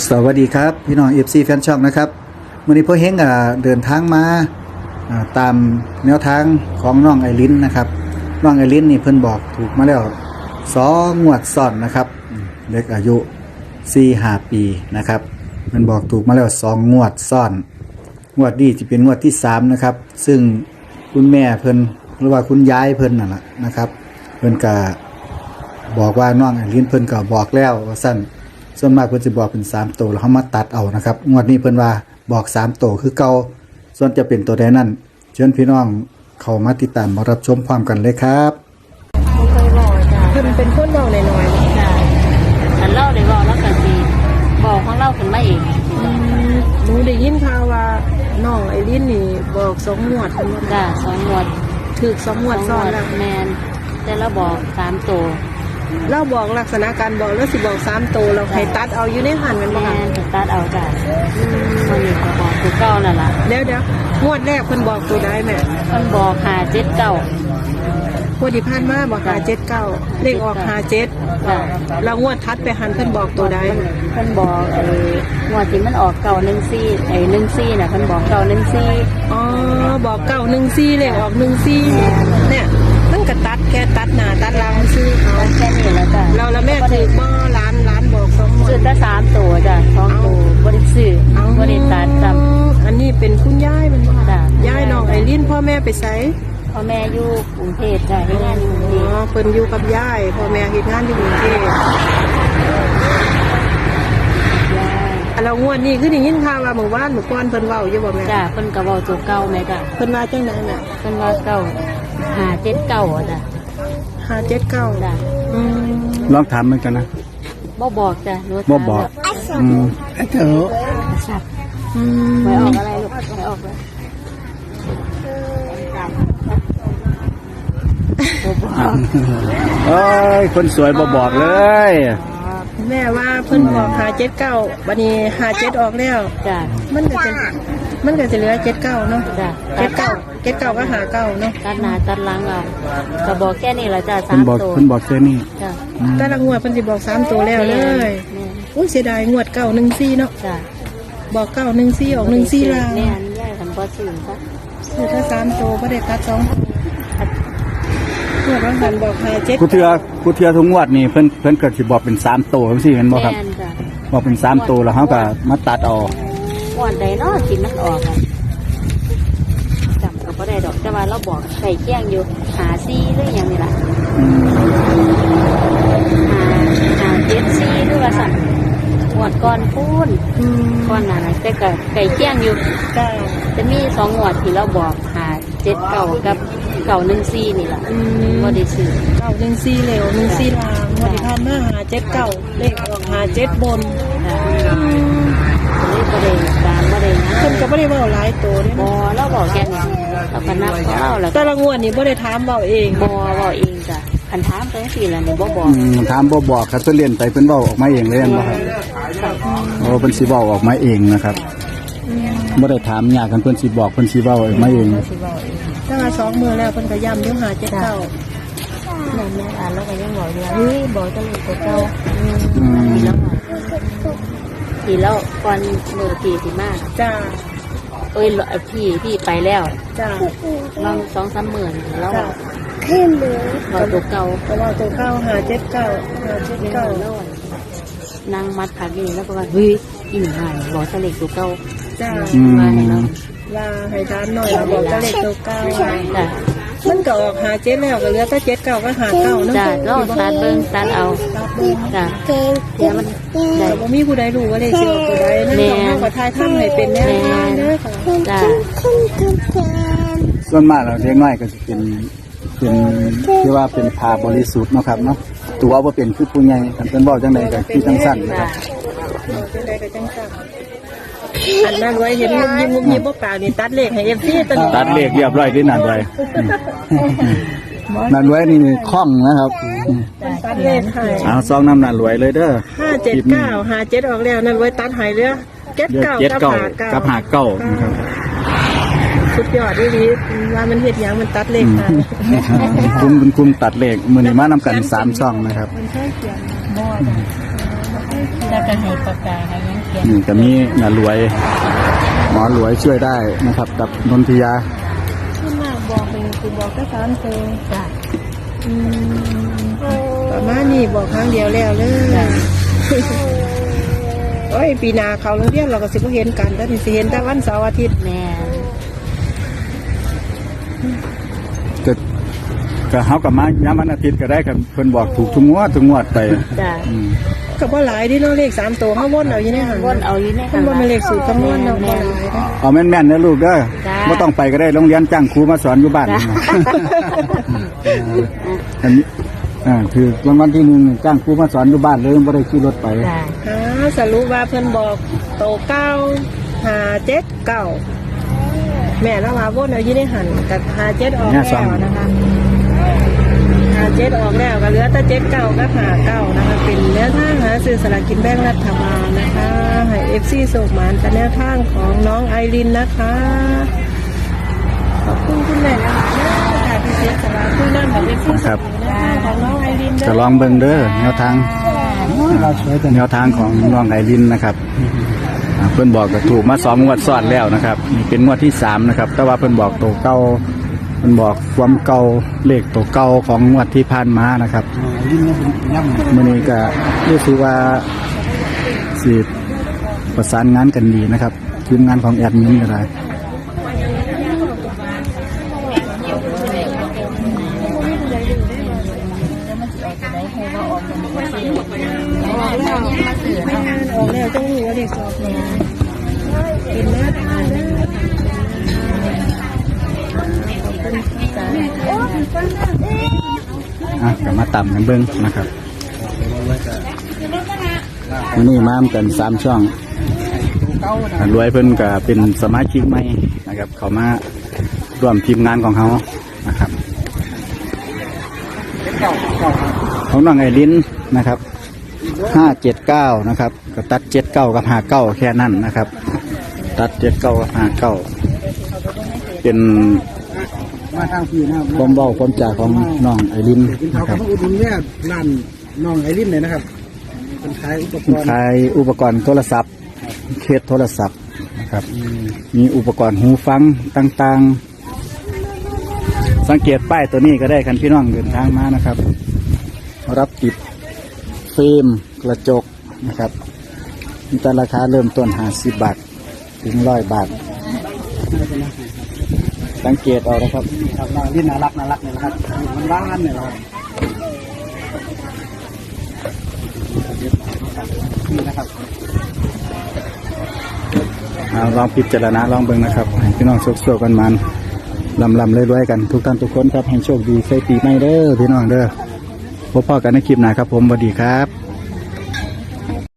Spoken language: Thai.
สวัสดีครับ พี่น้อง FC แฟนช่องนะครับวันนี้พ่อเฮงเดินทางมาตามแนวทางของน้องไอรินนะครับน้องไอรินนี่เพิ่นบอกถูกมาแล้วสองงวดซ้อนนะครับ เด็กอายุ4 5ปีนะครับเพิ่นบอกถูกมาแล้วสองงวดซ้อน งวดนี้จะเป็นงวดที่สามนะครับ ซึ่งคุณแม่เพิ่นหรือว่าคุณยายเพิ่นนั่นแหละนะครับ เพิ่นก็บอกว่าน้องไอรินเพิ่นก็บอกแล้วว่าสั้น ส่วนมากเพิ่นจะบอกเป็น3ตัวแล้วเฮามาตัดเอานะครับงวดนี้เพิ่นว่าบอก3ตัวคือเก่าส่วนจะเป็นตัวใดนั้นเชิญพี่น้องเข้ามาติดตามมารับชมพร้อมกันเลยครับไม่เคยบอกจ้ะเพิ่นเป็นคนเว้าน้อยจ้ะฉันเล่าได้บอกแล้วกันสิบอกของเล่าขึ้นมาเองๆอืมหนูได้ยินข่าวว่าน้องไอรินนี่บอกสองงวดเพิ่นว่าจ้ะสองงวดถูกสองงวดซ้อนแล้วแมนแต่เราบอกสามตัว เราบอกลักษณะการบอกแล้วสิบอกสามตัวเราให้ตัดเอาอยู่ในหันแมันแมบ่ค่ะนจะตัดเอาจ้ะคนนี้เขาบอกตัวเก้านั่นล่ะเดี๋ยวเดี๋ยวงวดแรกเพิ่นบอกตัวใดแม่มันบอกหาเจ็ดเก้า งวดที่ผ่านมาบอกหาเจ็ดเก้าเลขออกหาเจ็ดจ้ะแล้วงวดทัดไปหันเพิ่นบอกตัวใดเพิ่นบอกไอ้งวดที่มันออกเก่าหนึ่งซี่ไอ้หนึ่งซี่น่ะเพิ่นบอกเก่าหนึ่งซี่อ๋อบอกเก้าหนึ่งสี่เลขออกหนึ่งสี่เนี่ย มันก็ตัดแค่ตัดหน้าตัดหลังซื้อเขามันแค่นี้แล้วจ้ะเราแล้วแม่ถือบ่ร้านร้านบอกสองงวซื้อดแต่สามตัวจ้ะสองตัวบริซื้อเอาบริตัดจำอันนี้เป็นคุณยายมันบ่จ้ะยายน้องไอรินพ่อแม่ไปไสพ่อแม่อยู่กรุงเทพจ้ะที่งานอยู่กรุงเทอ๋อพเพิ่นอยู่กับยายพ่อแม่เฮ็ดงานอยู่กรุงเทพจ้ะอันเรางวดนี้คือได้ยินข่าวว่าเมื่อวานเมื่อก่อนเพิ่นเว้าอยู่บ่แม่จ้ะเพิ่นก็เว้าตัวเก่าแม่จ้ะเพิ่นว่าจังไดน่ะเพิ่นว่าเก่า หาเจ็ดเก่าอะจ้ะ579จ้ะอืมลองถามเหมือนกันนะบ่บอกจ้ะหนูบ่บอกอืมเออสับอืมไว้ออกอะไรลูกไว้ออกเลยบ่บอก เอ้ยคนสวยบ่บอกเลยแม่ว่าเพิ่นบอก579บัดนี้57ออกแล้ว จ้ะมันก็จะ มันก็จะเหลือ79เนาะจ้ะ79 79ก็59เนาะตัดหน้าตัดหลังเอาก็บอกแค่นี้แหละจ้ะสาเพิ่นมบอกตัวเพิ่นบอกแค่นี้จ้ะแต่ละงวดเพิ่นสิบอกสามตัวแล้วเลยแม่นอุ้ยเสียดายงวด914เนาะจ้ะบอก914ออก14ลางแม่นย่ายกันบ่ซื้อจ้ะคือถ้าสามตัวก็ได้ตัดสองเมื่อวันหันบอกหาเจ็ดกูเทือกูเทือทุกงวดนี่เพิ่นเพิ่นก็สิบอกเป็น3ตัวจังซี่แม่นบ่ครับแม่นจ้ะบอกเป็น3ตัวแล้วเฮาก็มาตัดเอาม่ วนใดเนาะสิมันออกอะจำก็บ่ได้ดอกแต่ว่าเราบอกใส่แจ้งอยู่ หาซี่หรือหยังนี่ล่ะอืมหาหาเจ็ดซี่หรือว่าสั่นงวดก่อนพูนอืมก่อนหน้านั้นแต่ก็ไก่แจ้งอยู่จ้าจะมีสองงวดที่เราบอกหาเจ็ดเก่ากับเก่าหนึ่งซี่นี่ล่ะอืมบ่ได้ซื้อเก้าหนึ่งสี่เหลวหนึ่งสี่ลางวันที่ผ่านมาหาเจ็ดเก้าเลขออกหาเจ็ดบน จ้ะก็เลยบ่ได้ตามบ่ได้นะเพิ่นก็ไม่ได้เว่าหลายตัวนี่บ่นะเราบอกแค่นี้เราก็นับของเราแล้วแต่ละงวดนี่ไม่ได้ถามเบาเองบ่บอกเองจ้ะคันถามจังซี่ล่ะนี่บ่บอกอืมถามบ่บอกครับเพิ่นเรียนไปเพิ่นเว้าออกมาเองเลยแม่นบ่ครับโอ้เพิ่นสิเว้าออกมาเองนะครับบ่ได้ถามยากกันเพิ่นสิบอกเพิ่นสิเว้าออกมาเองสิบอกเองถ้ามาสองมือแล้วเพิ่นก็ย้ำเดี๋ยวหาเจ็ดเก้าแม่แม่อ่านแล้วก็ยังบอกอยู่ว่าเฮ้ยบอกจังเลยตัวเก่าอืมทีแล้วทีแล้ว ก่อนมือทีสิมาจ้าเอ้ยพี่พี่ไปแล้วจ้าลองสองสามหมื่นแล้วจ้าบอกตัวเก่าก็ว่าตัวเก้าหาเจ็ดเก้าหาเจ็ดยังเก้าแล้วนางมัดผักอยู่แล้วก็ว่าเฮ้ยอีหายบอกทะเลตัวเก่าจ้าอืมมาให้เราว่าให้ถามหน่อยเราบอกจะเลขตัวเก้าจ้ะ มันก็ออกหาเจ็ดแล้วก็เหลือแต่เจ็ดเก้าก็หาเก้าเนาะจ้ะลองตัดเบิ้งตัดเอาจ้ะเดี๋ยวมันได้ แต่บ่มีผู้ใดรู้ว่าเลขสิออกตัวใดนั่นแม่ต้องเฮาก็ทายทำให้เป็นแนวทางเด้อค่ะ จ้ะส่วนมากแล้วเด็กน้อยก็สิเป็นเป็นที่ว่าเป็นพาบริสุทธิ์เนาะครับเนาะตัวบ่เป็นคือผู้ใหญ่คันเพิ่นเว้าจังไดก็คือจังซั่นนะครับจังใดก็จังซั่น อันนั้นไว้เห็นงุบยิ้มงุบยิ้มบ่ปากนี่ตัดเลขให้ FC ตัวนี้ตัดเลขเรียบร้อยที่นั่นไว้นั่นไว้นี่คล่องนะครับตัดเลขให้เอาซองน้ำนั่นรวยเลยเด้อ579 57ออกแล้วนั่นไว้ตัดให้เหลือเจ็ด79เจ็ดกับเก้า59กับหาเก้านะครับสุดยอดดีๆว่ามันเฮ็ดหยังมันตัดเลขให้คุณคุณคุณตัดเลขมือนี้มานำกันสามช่องนะครับ แล้วก็ให้ปากกาให้หยังเขียนนี่ก็มีนารวย หมอรวยช่วยได้นะครับ กับนนทิยาขึ้นมาบอกเป็นคือบอกก็สามเซอจ้ะอืมประมาณนี้บอกครั้งเดียวแล้วเลยจ้ะโอ้ยปีหนาเขาโรงเรียนเราก็สิบ่เห็นกันแต่นี่สิเห็นแต่วันเสาร์อาทิตย์แม่ก็ก็เฮากับมาย้ำวันอาทิตย์ก็ได้กันเพิ่นบอกถูกทุกงวดทุกงวดไปจ้ะ อืมก็บ่หลายเดิเนาะเลขสามตัวเฮาวนเอาอยู่ในหันวนเอาอยู่ในมันบ่เป็นเลขสูตรคำนวณเนาะบ่แม่หลายเนาะเอาแม่นๆนะลูกเด้อจ้าบ่ต้องไปก็ได้โรงเรียนจ้างครูมาสอนอยู่บ้านจ้าอันนี้อ่าคือรางวัลที่หนึ่งจ้างครูมาสอนอยู่บ้านเลยบ่ได้ขี่รถไปจ้ะอ่าสรุปว่าเพิ่นบอกโตเก้าหาเจ็ดเก้าแม่แล้วว่าวนเอาอยู่ในหันกับหาเจ็ดออกแล้วนะคะหา เจ็ดออกแล้วก็เหลือแต่เจ็ดเก้ากับหาเก้านะคะ เป็นแนวทางหาซื้อสลากกินแบ่งรัฐบาลนะคะให้เอฟซีส่งหมานเป็นแนวทางของน้องไอรินนะคะ ขอบคุณคุณแม่นะคะค่ะที่เสียสละคุยน้ำแบบเอฟซีครับแนวทางของน้องไอรินเด้จะลองเบิ่งเด้อแนวทางแนวทางของน้องไอรินนะครับอ่าเพิ่นบอกก็ถูกมาสองงวดซ้อนแล้วนะครับนี่เป็นงวดที่สามนะครับ แต่ว่าเพิ่นบอกตัวเก่า เพิ่นบอกความเก่าเลขตัวเก่าของงวดที่ผ่านมานะครับมื้อนี้ก็รู้สึกว่าสิประสานงานกันดีนะครับทีมงานของแอดมินก็ได้ออกแล้วต้องรู้ว่าเด็กสอบเนี่ยเป็นแนวทางเด้อ อะก็มาต่ำกันเบิ้งนะครับวันนี้มากันสามช่องรวยเพิ่นก็เป็นสมาชิกใหม่นะครับ เขามาร่วมทีมงานของเขานะครับของน้องไอรินนะครับห้าเจ็ดเก้านะครับก็ตัดเจ็ดเก้ากับห้าเก้าแค่นั้นนะครับ ตัดเจ็ดเก้ากับห้าเก้าเป็น มาทางพี่นะครับความเบาความจ่าของน้องไอรินกินเขานะคขรัอบงอุดหนุนเนี่ยร้านน้องไอรินเลยนะครับเป็นขายอุปกรณ์ขายอุปกรณ์โทรศัพท์ เคสโทรศัพท์นะครับมีอุปกรณ์หูฟังต่างๆ สังเกตป้ายตัวนี้ก็ได้คันพี่น้องเดินทางมานะครับ รับติดฟิล์มกระจกนะครับมีแต่ราคาเริ่มต้นห้าสิบบาทถึงร้อยบาท สังเกตเอานะครับครับน้องไอรินน่ารักน่ารักเนี่ยนะครับมันบ้านเนี่ยเรานี่นะครับเอาลองพิจารณาลองเบิ่งนะครับให้พี่น้องโชคๆกันมันลำลำรวยๆกันทุกท่านทุกคนครับให้โชคดีใส่ปีใหม่เด้อพี่น้องเด้อพบพ่อกันในคลิปหน้าครับผมสวัสดีครับ